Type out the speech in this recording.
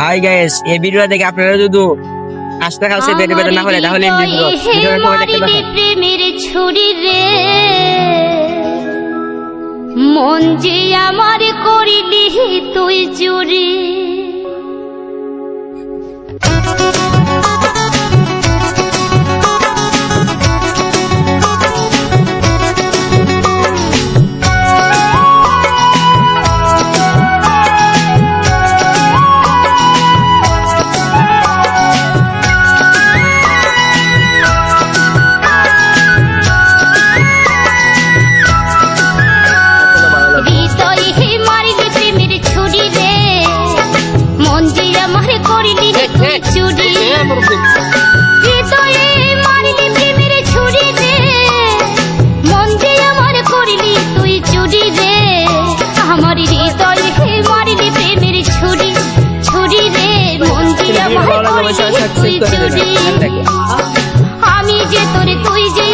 Hi guys এই video দেখে আপনারা যদি আস্তে কাছে বেড়ে বেড়ে না হলে তাহলে প্রেমের ছুরি রে। মন যে আমার করিলি তুই চুরি। মন যে আমার করিলি তুই চুরি। হৃদয়ে মারিলি প্রেমের ছুরি রে। মন যে আমার করিলি তুই চুরি রে। আমার হৃদয়ে মারিলি প্রেমের ছুরি ছুরি রে। মন যে আমার ভালো লাগলে অবশ্যই করিলি তুই চুরি। আমি যে তোরে তুই যে